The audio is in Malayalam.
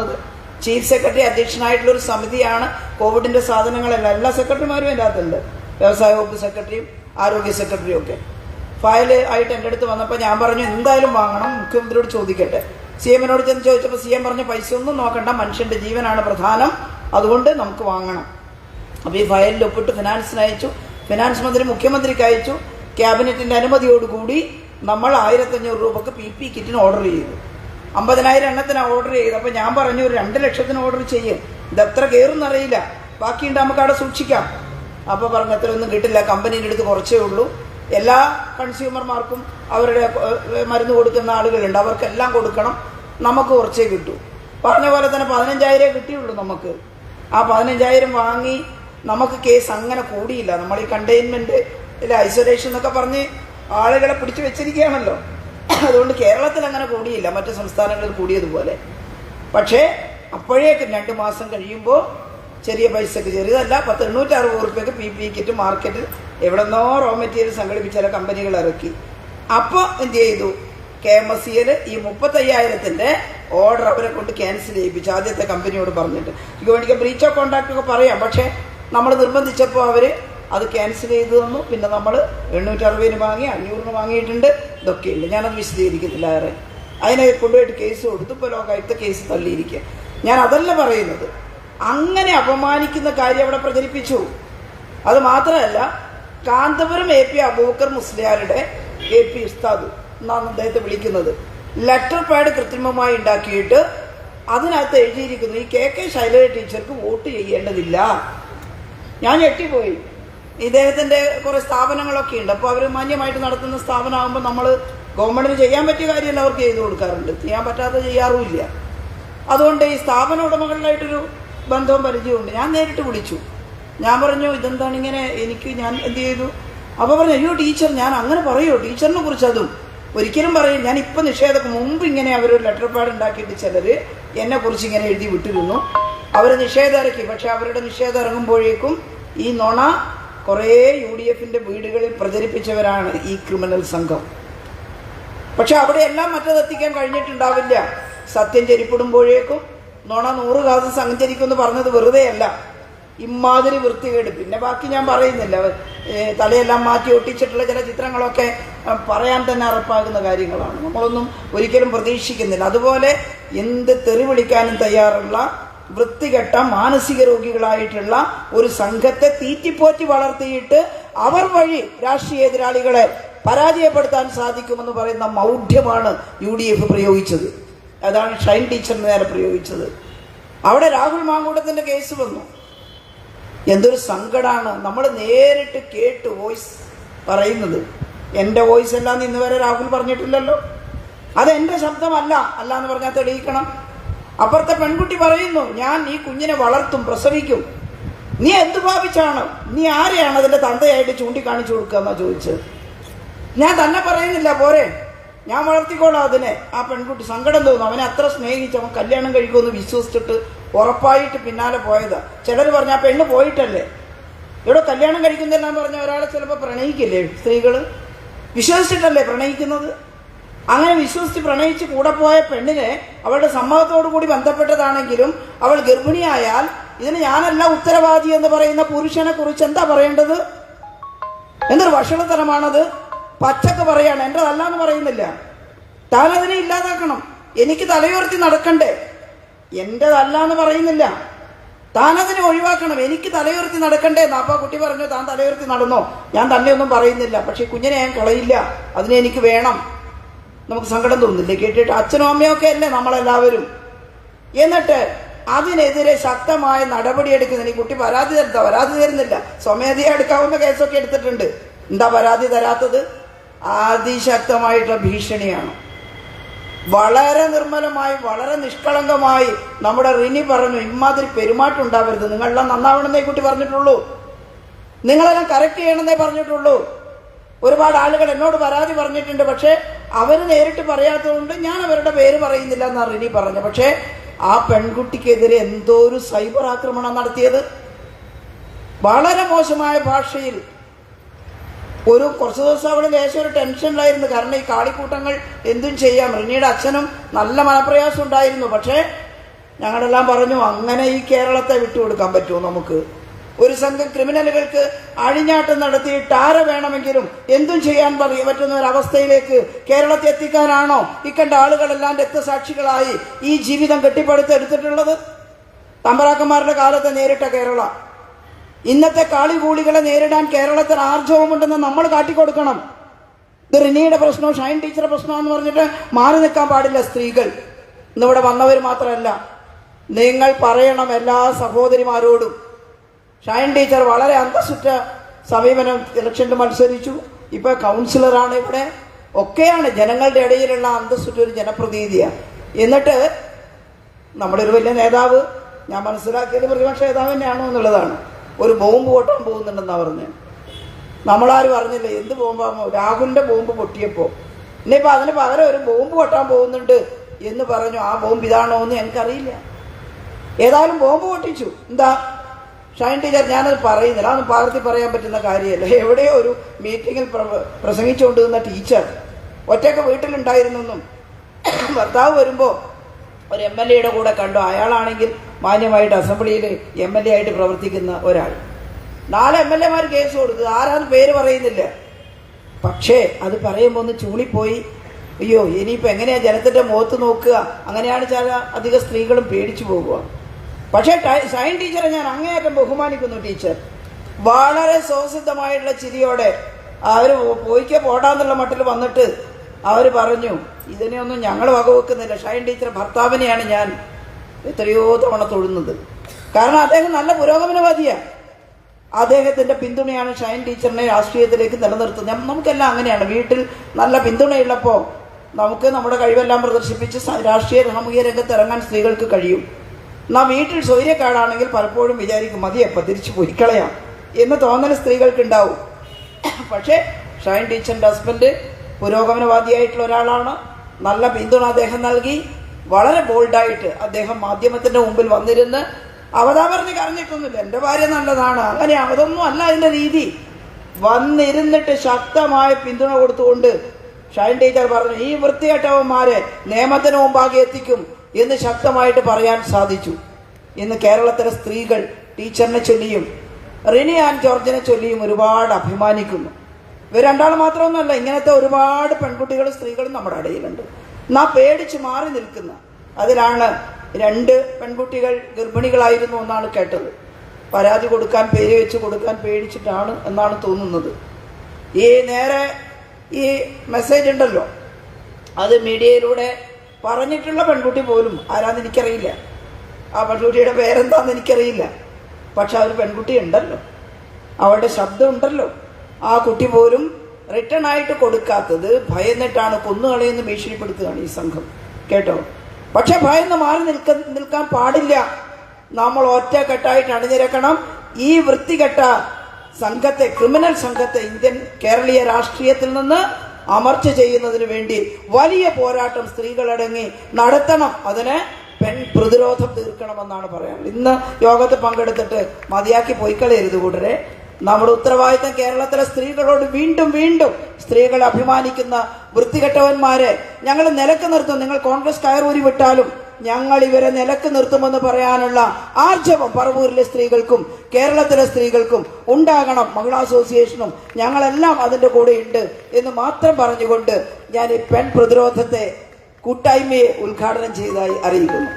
വാങ്ങുന്നത് ചീഫ് സെക്രട്ടറി അധ്യക്ഷനായിട്ടുള്ള ഒരു സമിതിയാണ് കോവിഡിന്റെ സാധനങ്ങളെല്ലാം. എല്ലാ സെക്രട്ടറിമാരും അതിന്റെ അകത്തുണ്ട്. വ്യവസായ വകുപ്പ് സെക്രട്ടറിയും ആരോഗ്യ സെക്രട്ടറിയും ഒക്കെ. ഫയൽ ആയിട്ട് എന്റെ അടുത്ത് വന്നപ്പോൾ ഞാൻ പറഞ്ഞു എന്തായാലും വാങ്ങണം. മുഖ്യമന്ത്രിയോട് ചോദിക്കട്ടെ. സി എമ്മിനോട് ചെന്ന് ചോദിച്ചപ്പോൾ സി എം പറഞ്ഞ പൈസ ഒന്നും നോക്കണ്ട. മനുഷ്യന്റെ ജീവനാണ് പ്രധാനം. അതുകൊണ്ട് നമുക്ക് വാങ്ങണം. അപ്പോൾ ഈ ഫയലിൽ ഒപ്പിട്ട് ഫിനാൻസിന് അയച്ചു. ഫിനാൻസ് മന്ത്രി മുഖ്യമന്ത്രിക്ക് അയച്ചു. ക്യാബിനറ്റിന്റെ അനുമതിയോടുകൂടി നമ്മൾ ആയിരത്തഞ്ഞൂറ് രൂപക്ക് പി പി കിറ്റിന് ഓർഡർ ചെയ്തു. അമ്പതിനായിരം എണ്ണത്തിനാണ് ഓർഡർ ചെയ്ത്. അപ്പോൾ ഞാൻ പറഞ്ഞു ഒരു രണ്ട് ലക്ഷത്തിന് ഓർഡർ ചെയ്യും. ഇത് എത്ര കയറുന്നറിയില്ല ബാക്കിയുണ്ട് നമുക്ക് അവിടെ സൂക്ഷിക്കാം. അപ്പോൾ പറഞ്ഞു അത്രയൊന്നും കിട്ടില്ല. കമ്പനീന്റെ അടുത്ത് കുറച്ചേ ഉള്ളൂ. എല്ലാ കൺസ്യൂമർമാർക്കും അവരുടെ മരുന്ന് കൊടുക്കുന്ന ആളുകളുണ്ട്. അവർക്കെല്ലാം കൊടുക്കണം. നമുക്ക് കുറച്ചേ കിട്ടൂ. പറഞ്ഞ പോലെ തന്നെ പതിനഞ്ചായിരം കിട്ടിയുള്ളൂ നമുക്ക്. ആ പതിനഞ്ചായിരം വാങ്ങി നമുക്ക് കേസ് അങ്ങനെ കൂടിയില്ല. നമ്മൾ ഈ കണ്ടെയ്ൻമെന്റ് ഇല്ല ഐസൊലേഷൻ എന്നൊക്കെ പറഞ്ഞ് ആളുകളെ പിടിച്ചു വെച്ചിരിക്കുകയാണല്ലോ. അതുകൊണ്ട് കേരളത്തിൽ അങ്ങനെ കൂടിയില്ല. മറ്റു സംസ്ഥാനങ്ങളിൽ കൂടിയതുപോലെ. പക്ഷേ അപ്പോഴേക്കും രണ്ട് മാസം കഴിയുമ്പോൾ ചെറിയ പൈസക്ക് ചെറിയതല്ല പത്ത് എണ്ണൂറ്റി അറുപത് റുപ്യക്ക് പി പി കിറ്റ് മാർക്കറ്റിൽ എവിടെന്നോ റോ മെറ്റീരിയൽ സംഘടിപ്പിച്ച ചില കമ്പനികൾ ഇറക്കി. അപ്പോൾ എന്ത് ചെയ്തു? കെ എം എസ് സിയിൽ ഈ മുപ്പത്തയ്യായിരത്തിന്റെ ഓർഡർ അവരെ കൊണ്ട് ക്യാൻസൽ ചെയ്യിപ്പിച്ചു. ആദ്യത്തെ കമ്പനിയോട് പറഞ്ഞിട്ട്. വേണമെങ്കിൽ ബ്രീച്ച് ഓഫ് കോൺട്രാക്ട് ഒക്കെ പറയാം. പക്ഷേ നമ്മൾ നിർബന്ധിച്ചപ്പോൾ അവർ അത് ക്യാൻസൽ ചെയ്തു തന്നു. പിന്നെ നമ്മൾ എണ്ണൂറ്റി അറുപതിന് വാങ്ങി അഞ്ഞൂറിന് വാങ്ങിയിട്ടുണ്ട്. ഇതൊക്കെയുണ്ട്. ഞാനത് വിശദീകരിക്കുന്നില്ല ഏറെ അതിനെ കൊണ്ടുപോയിട്ട് കേസ് കൊടുത്തു. ഇപ്പോൾ ലോകായുക്ത കേസ് തള്ളിയിരിക്കുക. ഞാൻ അതല്ല പറയുന്നത്. അങ്ങനെ അപമാനിക്കുന്ന കാര്യം അവിടെ പ്രചരിപ്പിച്ചു. അത് മാത്രമല്ല കാന്തപുരം എ പി അബൂക്കർ മുസ്ലിയാരുടെ എ പി ഉസ്താദ് എന്നാണ് അദ്ദേഹത്തെ വിളിക്കുന്നത്. ലെറ്റർ പാഡ് കൃത്രിമമായി ഉണ്ടാക്കിയിട്ട് അതിനകത്ത് എഴുതിയിരിക്കുന്നു ഈ കെ കെ ശൈലജ ടീച്ചർക്ക് വോട്ട് ചെയ്യേണ്ടതില്ല. ഞാൻ ഞെട്ടിപ്പോയി. ഇദ്ദേഹത്തിന്റെ കുറേ സ്ഥാപനങ്ങളൊക്കെ ഉണ്ട്. അപ്പോൾ അവർ മാന്യമായിട്ട് നടത്തുന്ന സ്ഥാപനമാകുമ്പോൾ നമ്മൾ ഗവൺമെന്റിന് ചെയ്യാൻ പറ്റിയ കാര്യമല്ല അവർക്ക് ചെയ്തു കൊടുക്കാറുണ്ട്. ചെയ്യാൻ പറ്റാത്ത ചെയ്യാറുമില്ല. അതുകൊണ്ട് ഈ സ്ഥാപന ഉടമകളിലായിട്ടൊരു ബന്ധവും പരിചയമുണ്ട് ഞാൻ നേരിട്ട് വിളിച്ചു. ഞാൻ പറഞ്ഞു ഇതെന്താണ് ഇങ്ങനെ? എനിക്ക് ഞാൻ എന്ത് ചെയ്തു? അപ്പോൾ പറഞ്ഞു അയ്യോ ടീച്ചർ ഞാൻ അങ്ങനെ പറയോ? ടീച്ചറിനെ കുറിച്ച് അതും. ഒരിക്കലും പറയും ഞാൻ ഇപ്പം നിഷേധക്ക് മുമ്പ് ഇങ്ങനെ അവരൊരു ലെറ്റർ പാഡ് ഉണ്ടാക്കിയിട്ട് ചിലർ എന്നെ കുറിച്ച് ഇങ്ങനെ എഴുതി വിട്ടിരുന്നു. അവർ നിഷേധം ഇറക്കി പക്ഷെ അവരുടെ നിഷേധം ഇറങ്ങുമ്പോഴേക്കും ഈ നുണ കുറേ യു ഡി എഫിന്റെ വീടുകളിൽ പ്രചരിപ്പിച്ചവരാണ് ഈ ക്രിമിനൽ സംഘം. പക്ഷെ അവിടെയെല്ലാം മറ്റതെത്തിക്കാൻ കഴിഞ്ഞിട്ടുണ്ടാവില്ല. സത്യം ചെരിപ്പിടുമ്പോഴേക്കും നുണ നൂറ് കാസ് സഞ്ചരിക്കുമെന്ന് പറഞ്ഞത് വെറുതെയല്ല. ഇമാതിരി വൃത്തികേട്. പിന്നെ ബാക്കി ഞാൻ പറയുന്നില്ല. തലയെല്ലാം മാറ്റി ഒട്ടിച്ചിട്ടുള്ള ചില ചിത്രങ്ങളൊക്കെ പറയാൻ തന്നെ അറപ്പാകുന്ന കാര്യങ്ങളാണ്. നമ്മളൊന്നും ഒരിക്കലും പ്രതീക്ഷിക്കുന്നില്ല. അതുപോലെ എന്ത് തെറി വിളിക്കാനും തയ്യാറുള്ള വൃത്തികെട്ട മാനസിക രോഗികളായിട്ടുള്ള ഒരു സംഘത്തെ തീറ്റിപ്പോറ്റി വളർത്തിയിട്ട് അവർ വഴി രാഷ്ട്രീയ എതിരാളികളെ പരാജയപ്പെടുത്താൻ സാധിക്കുമെന്ന് പറയുന്ന മൗഢ്യമാണ് യു ഡി എഫ് പ്രയോഗിച്ചത്. അതാണ് ഷൈൻ ടീച്ചറിന് നേരെ പ്രയോഗിച്ചത്. അവിടെ രാഹുൽ മാങ്കൂട്ടത്തിന്റെ കേസ് വന്നു. എന്തൊരു സങ്കടമാണ് നമ്മൾ നേരിട്ട് കേട്ട് വോയിസ് പറയുന്നത്. എന്റെ വോയിസ് എല്ലാം ഇന്ന് വരെ രാഹുൽ പറഞ്ഞിട്ടില്ലല്ലോ. അത് എന്റെ ശബ്ദമല്ല. അല്ല എന്ന് പറഞ്ഞാൽ തെളിയിക്കണം. അപ്പുറത്തെ പെൺകുട്ടി പറയുന്നു ഞാൻ ഈ കുഞ്ഞിനെ വളർത്തും പ്രസവിക്കും. നീ എന്ത് ഭാവിച്ചാണ് നീ ആരെയാണ് അതിന്റെ തന്തയായിട്ട് ചൂണ്ടിക്കാണിച്ചു കൊടുക്കുക എന്നാ ചോദിച്ചത്? ഞാൻ തന്നെ പറയുന്നില്ല പോരെ ഞാൻ വളർത്തിക്കോളാം അതിനെ. ആ പെൺകുട്ടി സങ്കടം തോന്നും. അവനെ അത്ര സ്നേഹിച്ച് അവൻ കല്യാണം കഴിക്കുമെന്ന് വിശ്വസിച്ചിട്ട് ഉറപ്പായിട്ട് പിന്നാലെ പോയതാ. ചിലർ പറഞ്ഞ ആ പെണ്ണ് പോയിട്ടല്ലേ? ഇവിടെ കല്യാണം കഴിക്കുന്നില്ല പറഞ്ഞ ഒരാളെ ചിലപ്പോൾ പ്രണയിക്കില്ലേ സ്ത്രീകൾ വിശ്വസിച്ചിട്ടല്ലേ പ്രണയിക്കുന്നത്? അങ്ങനെ വിശ്വസിച്ച് പ്രണയിച്ച് കൂടെ പോയ പെണ്ണിനെ അവളുടെ സമ്മതത്തോടു കൂടി ബന്ധപ്പെട്ടതാണെങ്കിലും അവൾ ഗർഭിണിയായാൽ ഇതിന് ഞാനല്ല ഉത്തരവാദി എന്ന് പറയുന്ന പുരുഷനെ കുറിച്ച് എന്താ പറയേണ്ടത്? എന്തൊരു വഷളത്തരമാണത് പച്ചക്ക് പറയാണ്. എന്റെതല്ല എന്ന് പറയുന്നില്ല. താൻ അതിനെ ഇല്ലാതാക്കണം. എനിക്ക് തലയുയർത്തി നടക്കണ്ടേ? എന്റെതല്ല എന്ന് പറയുന്നില്ല. താൻ അതിനെ ഒഴിവാക്കണം. എനിക്ക് തലയുയർത്തി നടക്കണ്ടേ? നാപ്പ കുട്ടി പറഞ്ഞു താൻ തലയുയർത്തി നടന്നോ? ഞാൻ തന്നെ ഒന്നും പറയുന്നില്ല. പക്ഷെ കുഞ്ഞിനെ ഞാൻ കളയില്ല. അതിനെ എനിക്ക് വേണം. നമുക്ക് സങ്കടം തോന്നുന്നില്ലേ. കേട്ടിട്ട് അച്ഛനും അമ്മയും ഒക്കെ അല്ലേ നമ്മളെല്ലാവരും? എന്നിട്ട് അതിനെതിരെ ശക്തമായ നടപടിയെടുക്കുന്നതിന് ഈ കുട്ടി പരാതി തരുത്ത പരാതി തരുന്നില്ല. സ്വമേധയാ എടുക്കാവുന്ന കേസൊക്കെ എടുത്തിട്ടുണ്ട്. എന്താ പരാതി തരാത്തത്? അതിശക്തമായിട്ടുള്ള ഭീഷണിയാണ്. വളരെ നിർമ്മലമായി വളരെ നിഷ്കളങ്കമായി നമ്മുടെ റിനി പറഞ്ഞു ഇമാതിരി പെരുമാറ്റം ഉണ്ടാവരുത്. നിങ്ങളെല്ലാം നന്നാവണമെന്നേ കുട്ടി പറഞ്ഞിട്ടുള്ളൂ. നിങ്ങളെല്ലാം കറക്റ്റ് ചെയ്യണമെന്നേ പറഞ്ഞിട്ടുള്ളൂ. ഒരുപാട് ആളുകൾ എന്നോട് പരാതി പറഞ്ഞിട്ടുണ്ട്. പക്ഷേ അവർ നേരിട്ട് പറയാത്തതുകൊണ്ട് ഞാൻ അവരുടെ പേര് പറയുന്നില്ല എന്നാണ് റിനി പറഞ്ഞു പക്ഷേ ആ പെൺകുട്ടിക്കെതിരെ എന്തോ ഒരു സൈബർ ആക്രമണം നടത്തിയത്. വളരെ മോശമായ ഭാഷയിൽ ഒരു കുറച്ച് ദിവസം അവൾ ലേശം ഒരു ടെൻഷനിലായിരുന്നു കാരണം ഈ കാളിക്കൂട്ടങ്ങൾ എന്തും ചെയ്യാം. റിനിയുടെ അച്ഛനും നല്ല മനപ്രയാസം ഉണ്ടായിരുന്നു. പക്ഷേ ഞങ്ങളെല്ലാം പറഞ്ഞു അങ്ങനെ ഈ കേരളത്തെ വിട്ടുകൊടുക്കാൻ പറ്റുമോ നമുക്ക്? ഒരു സംഘം ക്രിമിനലുകൾക്ക് അഴിഞ്ഞാട്ടം നടത്തിയിട്ട് ആരെ വേണമെങ്കിലും എന്തും ചെയ്യാൻ പറയും. പറ്റുന്ന ഒരവസ്ഥയിലേക്ക് കേരളത്തെ എത്തിക്കാനാണോ? ഇക്കണ്ട ആളുകളെല്ലാം രക്തസാക്ഷികളായി ഈ ജീവിതം കെട്ടിപ്പടുത്തെടുത്തിട്ടുള്ളത് തമ്പറാക്കന്മാരുടെ കാലത്ത് നേരിട്ട കേരള. ഇന്നത്തെ കാളികൂളികളെ നേരിടാൻ കേരളത്തിന് ആർജവമുണ്ടെന്ന് നമ്മൾ കാട്ടിക്കൊടുക്കണം. ഇത് റിനിയുടെ പ്രശ്നവും ഷൈൻ ടീച്ചറുടെ പ്രശ്നമെന്ന് പറഞ്ഞിട്ട് മാറി നിൽക്കാൻ പാടില്ല സ്ത്രീകൾ. ഇന്നിവിടെ വന്നവർ മാത്രമല്ല നിങ്ങൾ പറയണം എല്ലാ സഹോദരിമാരോടും ഷൈൻ ടീച്ചർ വളരെ അന്തസ്സുറ്റ സമീപനം ഇലക്ഷനിൽ മത്സരിച്ചു. ഇപ്പൊ കൗൺസിലറാണ് ഇവിടെ. ഒക്കെയാണ് ജനങ്ങളുടെ ഇടയിലുള്ള അന്തസ്സുറ്റ ഒരു ജനപ്രതിനിധിയാണ് എന്നിട്ട് നമ്മുടെ ഒരു വലിയ നേതാവ് ഞാൻ മനസ്സിലാക്കിയത് പ്രതിപക്ഷ നേതാവ് തന്നെയാണോ എന്നുള്ളതാണ്. ഒരു ബോംബ് പൊട്ടാൻ പോകുന്നുണ്ടെന്നാണ് പറഞ്ഞത് നമ്മളാരും അറിഞ്ഞില്ല എന്ത് ബോംബാമോ രാഹുലിന്റെ ബോംബ് പൊട്ടിയപ്പോൾ ഇനിയിപ്പോൾ അതിന് പകരം ഒരു ബോംബ് പൊട്ടാൻ പോകുന്നുണ്ട് എന്ന് പറഞ്ഞു. ആ ബോംബ് ഇതാണോ എന്ന് എനിക്കറിയില്ല. ഏതായാലും ബോംബ് പൊട്ടിച്ചു. എന്താ? ഷൈൻ ടീച്ചർ ഞാനത് പറയുന്നില്ല. അതൊന്നും പകർത്തി പറയാൻ പറ്റുന്ന കാര്യമല്ല? എവിടെയോ ഒരു മീറ്റിങ്ങിൽ പ്ര- പ്രസംഗിച്ചുകൊണ്ട് നിന്ന ടീച്ചർ ഒറ്റയ്ക്ക് വീട്ടിലുണ്ടായിരുന്നെന്നും ഭർത്താവ് വരുമ്പോൾ ഒരു എം എൽ എയുടെ കൂടെ കണ്ടു. അയാളാണെങ്കിൽ മാന്യമായിട്ട് അസംബ്ലിയിൽ എം എൽ എ ആയിട്ട് പ്രവർത്തിക്കുന്ന ഒരാൾ. നാല് എം എൽ എമാർ കേസ് കൊടുത്തു. ആരാന്ന് പേര് പറയുന്നില്ല. പക്ഷേ അത് പറയുമ്പോൾ ഒന്ന് ചൂളിപ്പോയി. അയ്യോ ഇനിയിപ്പോൾ എങ്ങനെയാണ് ജനത്തിന്റെ മുഖത്ത് നോക്കുക? അങ്ങനെയാണ് ചില അധിക സ്ത്രീകളും പേടിച്ചു പോകുക. പക്ഷേ സയൻ ടീച്ചറെ ഞാൻ അങ്ങേയറ്റം ബഹുമാനിക്കുന്നു ടീച്ചർ. വളരെ സ്വസിദ്ധമായിട്ടുള്ള ചിരിയോടെ അവർ പോയിക്ക പോടാന്നുള്ള മട്ടിൽ വന്നിട്ട് അവർ പറഞ്ഞു ഇതിനെയൊന്നും ഞങ്ങൾ വകവെക്കുന്നില്ല. ഷൈൻ ടീച്ചർ ഭർത്താവിനെയാണ് ഞാൻ എത്രയോ തവണ തൊഴുന്നത്. കാരണം അദ്ദേഹം നല്ല പുരോഗമനവാദിയാണ് അദ്ദേഹത്തിന്റെ പിന്തുണയാണ് ഷൈൻ ടീച്ചറിനെ രാഷ്ട്രീയത്തിലേക്ക് നിലനിർത്തുന്നത്. നമുക്കെല്ലാം അങ്ങനെയാണ്. വീട്ടിൽ നല്ല പിന്തുണയുള്ളപ്പോൾ നമുക്ക് നമ്മുടെ കഴിവെല്ലാം പ്രദർശിപ്പിച്ച് രാഷ്ട്രീയ സാമൂഹിക രംഗത്ത് ഇറങ്ങാൻ സ്ത്രീകൾക്ക് കഴിയും. എന്നാൽ വീട്ടിൽ സൗര്യക്കാടാണെങ്കിൽ പലപ്പോഴും വിചാരിക്കും മതിയപ്പം തിരിച്ചു പൊരിക്കളയാം എന്ന് തോന്നൽ സ്ത്രീകൾക്കുണ്ടാവും. പക്ഷേ ഷൈൻ ടീച്ചറിന്റെ ഹസ്ബൻഡ് പുരോഗമനവാദിയായിട്ടുള്ള ഒരാളാണ്. നല്ല പിന്തുണ അദ്ദേഹം നൽകി. വളരെ ബോൾഡായിട്ട് അദ്ദേഹം മാധ്യമത്തിന്റെ മുമ്പിൽ വന്നിരുന്ന് അവതാ പറഞ്ഞ് കറിഞ്ഞിട്ടൊന്നുമില്ല എന്റെ ഭാര്യ നല്ലതാണ്. അങ്ങനെ അതൊന്നും അല്ല അതിന്റെ രീതി. വന്നിരുന്നിട്ട് ശക്തമായ പിന്തുണ കൊടുത്തുകൊണ്ട് ഷൈൻ ടീച്ചർ പറഞ്ഞു ഈ വൃത്തികെട്ടവന്മാരെ നിയമത്തിന് മുമ്പാകെ എത്തിക്കും. എന്ന് ശക്തമായിട്ട് പറയാൻ സാധിച്ചു. ഇന്ന് കേരളത്തിലെ സ്ത്രീകൾ ടീച്ചറിനെ ചൊല്ലിയും റിനി ആൻഡ് ജോർജിനെ ചൊല്ലിയും ഒരുപാട് അഭിമാനിക്കുന്നു. ഇവർ രണ്ടാൾ മാത്രമൊന്നുമല്ല ഇങ്ങനത്തെ ഒരുപാട് പെൺകുട്ടികളും സ്ത്രീകളും നമ്മുടെ ഇടയിലുണ്ട്. നാ പേടിച്ച് മാറി നിൽക്കുന്ന അതിലാണ് രണ്ട് പെൺകുട്ടികൾ ഗർഭിണികളായിരുന്നു എന്നാണ് കേട്ടത്. പരാതി കൊടുക്കാൻ പേര് വെച്ച് കൊടുക്കാൻ പേടിച്ചിട്ടാണ് എന്നാണ് തോന്നുന്നത്. ഈ നേരെ ഈ മെസ്സേജ് ഉണ്ടല്ലോ. അത് മീഡിയയിലൂടെ പറഞ്ഞിട്ടുള്ള പെൺകുട്ടി പോലും ആരാന്ന് എനിക്കറിയില്ല. ആ പെൺകുട്ടിയുടെ പേരെന്താന്ന് എനിക്കറിയില്ല. പക്ഷെ ആ ഒരു പെൺകുട്ടി ഉണ്ടല്ലോ. അവളുടെ ശബ്ദം ഉണ്ടല്ലോ. ആ കുട്ടി പോലും റിട്ടേൺ ആയിട്ട് കൊടുക്കാത്തത് ഭയന്നിട്ടാണ് കൊന്നുകളയെന്ന് ഭീഷണിപ്പെടുത്തുകയാണ് ഈ സംഘം. കേട്ടോ? പക്ഷെ ഭയന്ന് മാറി നിൽക്ക നിൽക്കാൻ പാടില്ല. നമ്മൾ ഒറ്റക്കെട്ടായിട്ട് അണിനിരക്കണം. ഈ വൃത്തികെട്ട സംഘത്തെ ക്രിമിനൽ സംഘത്തെ ഇന്ത്യൻ കേരളീയ രാഷ്ട്രീയത്തിൽ നിന്ന് അമർച്ച ചെയ്യുന്നതിന് വേണ്ടി വലിയ പോരാട്ടം സ്ത്രീകളടങ്ങി നടത്തണം. അതിന് പെൺ പ്രതിരോധം തീർക്കണമെന്നാണ് പറയാം ഇന്ന് യോഗത്തിൽ പങ്കെടുത്തിട്ട് മതിയാക്കി പോയിക്കളയരുത് കൂട്ടരെ. നമ്മുടെ ഉത്തരവാദിത്തം കേരളത്തിലെ സ്ത്രീകളോട് വീണ്ടും വീണ്ടും സ്ത്രീകളെ അഭിമാനിക്കുന്ന വൃത്തികെട്ടവന്മാരെ ഞങ്ങൾ നിലയ്ക്ക് നിർത്തും. നിങ്ങൾ കോൺഗ്രസ് കയറൂരി വിട്ടാലും ഞങ്ങൾ ഇവരെ നിലയ്ക്ക് നിർത്തുമെന്ന് പറയാനുള്ള ആർജവം പറവൂരിലെ സ്ത്രീകൾക്കും കേരളത്തിലെ സ്ത്രീകൾക്കും ഉണ്ടാകണം. മഹിളാ അസോസിയേഷനും ഞങ്ങളെല്ലാം അതിന്റെ കൂടെ ഉണ്ട് എന്ന് മാത്രം പറഞ്ഞുകൊണ്ട് ഞാൻ ഈ പെൺ പ്രതിരോധത്തെ കൂട്ടായ്മയെ ഉദ്ഘാടനം ചെയ്തതായി അറിയിക്കുന്നു.